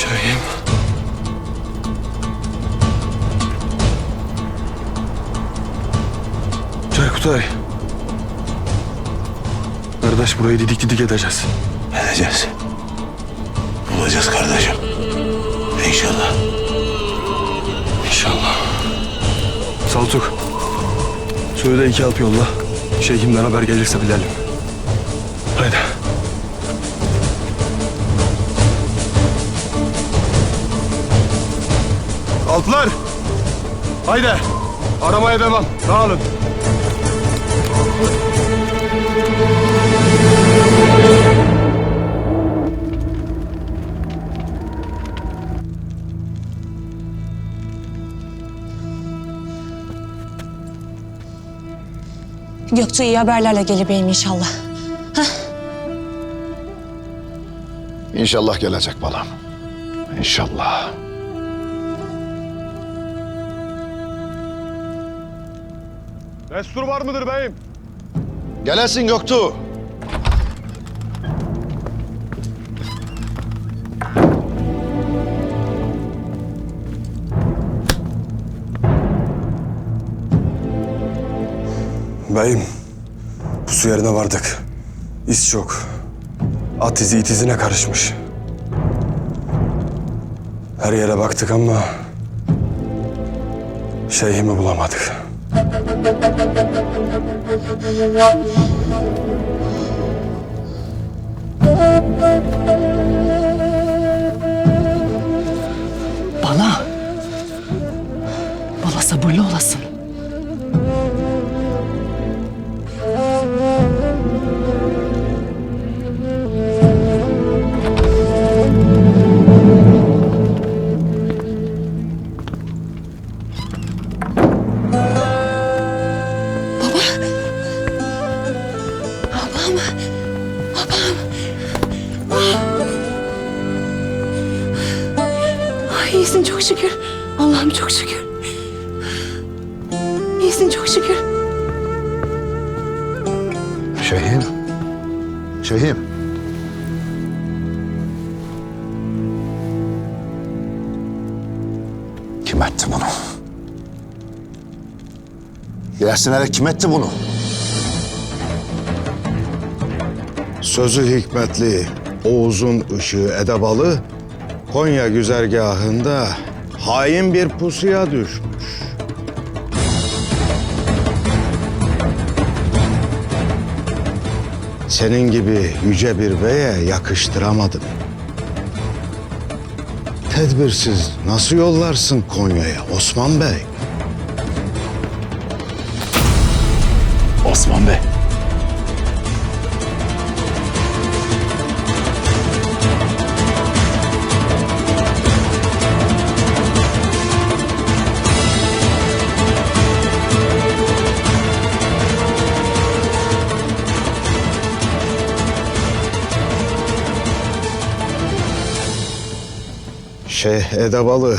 Şahin. Çaykutay. Kardeş burayı didik didik edeceğiz. Edeceğiz. Bulacağız kardeşim. İnşallah. İnşallah. Saltuk. Söyle iki alp yolla. Şeyhimden haber gelirse bilelim. Haydi. Alplar. Haydi. Aramaya devam. Dağılın. Göktuğ iyi haberlerle gelibeyim inşallah. İnşallah gelecek balam. İnşallah. Destur var mıdır beyim? Gelesin Göktuğ. Beyim, pusu yerine vardık. İz çok. At izi it izine karışmış. Her yere baktık ama... Şeyhimi bulamadık. Thank you. Allah'ım çok şükür. İyisin çok şükür. Şeyhim. Şeyhim. Kim etti bunu? Gelsin hele kim etti bunu? Sözü hikmetli Oğuz'un ışığı edebalı Konya güzergahında hain bir pusuya düşmüş. Senin gibi yüce bir beye yakıştıramadım. Tedbirsiz nasıl yollarsın Konya'ya Osman Bey? Osman Bey. Şeyh Edebalı,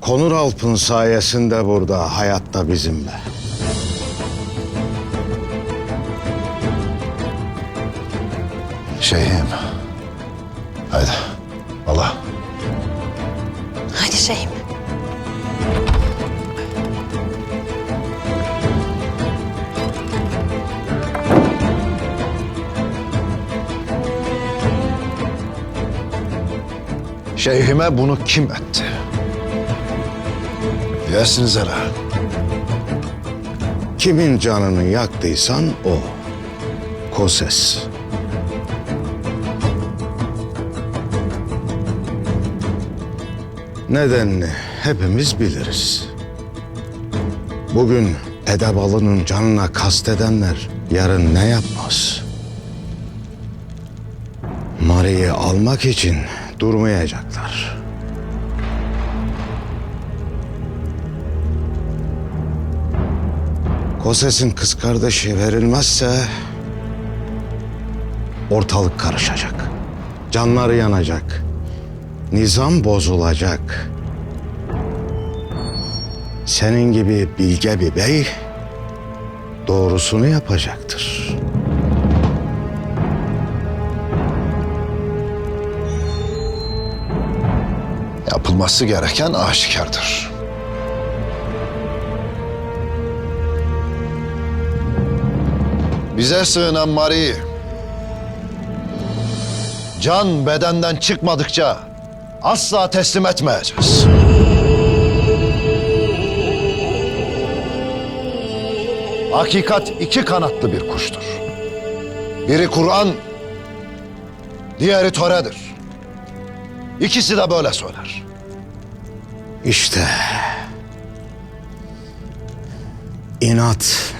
Konur Alp'ın sayesinde burada hayatta bizimle. Şeyhim. Haydi. Allah. Hadi şeyim. Şeyhime bunu kim etti? Yersiniz hele. Kimin canını yaktıysan o. Koses. Nedenini hepimiz biliriz. Bugün Edebalı'nın canına kastedenler yarın ne yapmaz? Mari'yi almak için durmayacaklar. Koses'in kız kardeşi verilmezse ortalık karışacak. Canları yanacak. Nizam bozulacak. Senin gibi bilge bir bey doğrusunu yapacaktır. Yapılması gereken aşikardır. Bize sığınan Mari'yi can bedenden çıkmadıkça asla teslim etmeyeceğiz. Hakikat iki kanatlı bir kuştur. Biri Kur'an, diğeri töredir. İkisi de böyle söyler. İşte inat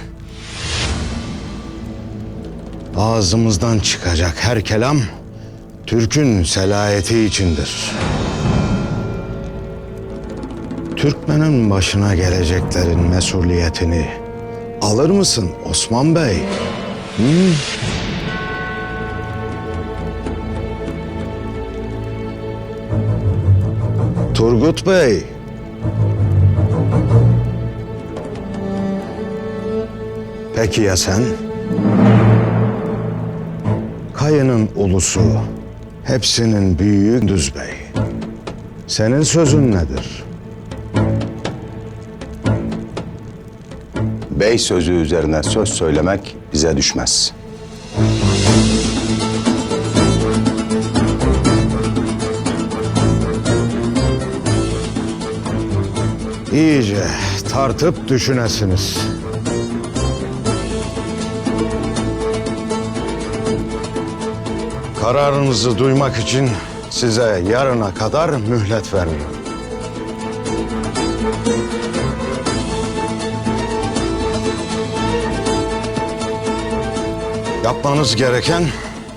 ağzımızdan çıkacak her kelam Türk'ün selayeti içindir. Türkmenin başına geleceklerin mesuliyetini alır mısın Osman Bey? Hı? Turgut Bey. Peki ya sen? Kayının ulusu, hepsinin büyüğü Düz Bey. Senin sözün nedir? Bey sözü üzerine söz söylemek bize düşmez. İyice tartıp düşünesiniz. Kararınızı duymak için size yarına kadar mühlet veriyorum. Yapmanız gereken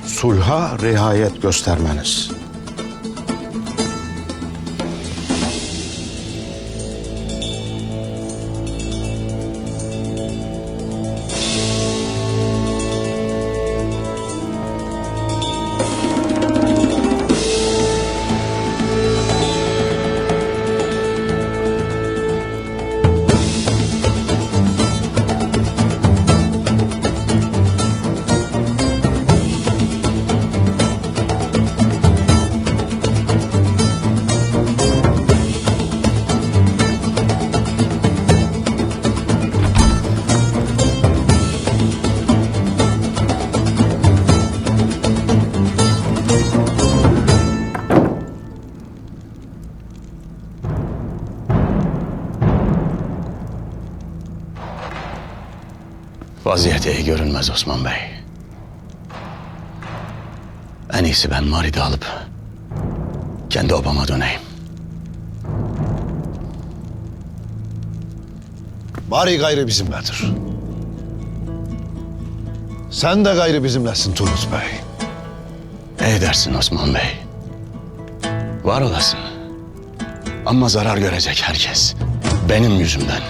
sulha riayet göstermeniz. Vaziyet iyi görünmez Osman Bey. En iyisi ben Mari'de alıp kendi obama döneyim. Mari gayrı bizimledir. Sen de gayrı bizimlesin Turgut Bey. İyi dersin Osman Bey. Var olasın. Ama zarar görecek herkes. Benim yüzümden.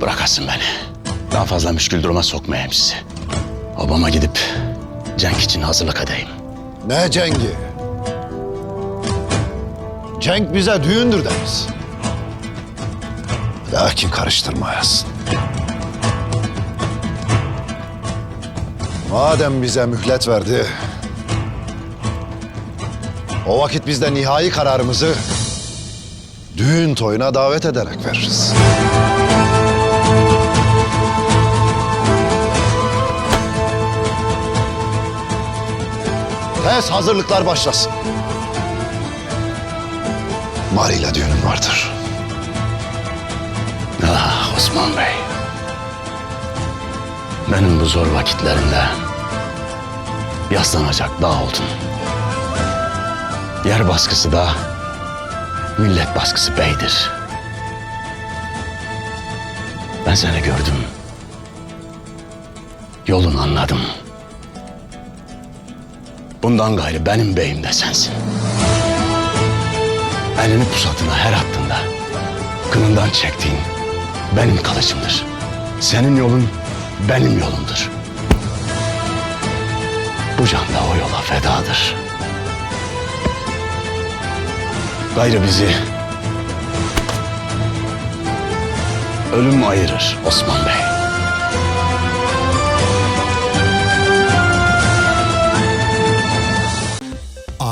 Bırakasın beni. Daha fazla müşkül duruma sokmayayım sizi. Obama gidip cenk için hazırlık edeyim. Ne cengi? Cenk bize düğündür deriz. Lakin karıştırmayasın. Madem bize mühlet verdi... ...o vakit biz de nihai kararımızı... ...düğün toyuna davet ederek veririz. Tez hazırlıklar başlasın. Mari ile düğünüm vardır. Ah Osman Bey. Benim bu zor vakitlerimde yaslanacak dağ oldun. Yer baskısı da millet baskısı beydir. Ben seni gördüm. Yolunu anladım. Bundan gayrı benim beyim de sensin. Elini pusatına her attığında kınından çektiğin benim kılıcımdır. Senin yolun benim yolumdur. Bu can da o yola fedadır. Gayrı bizi ölüm ayırır Osman Bey.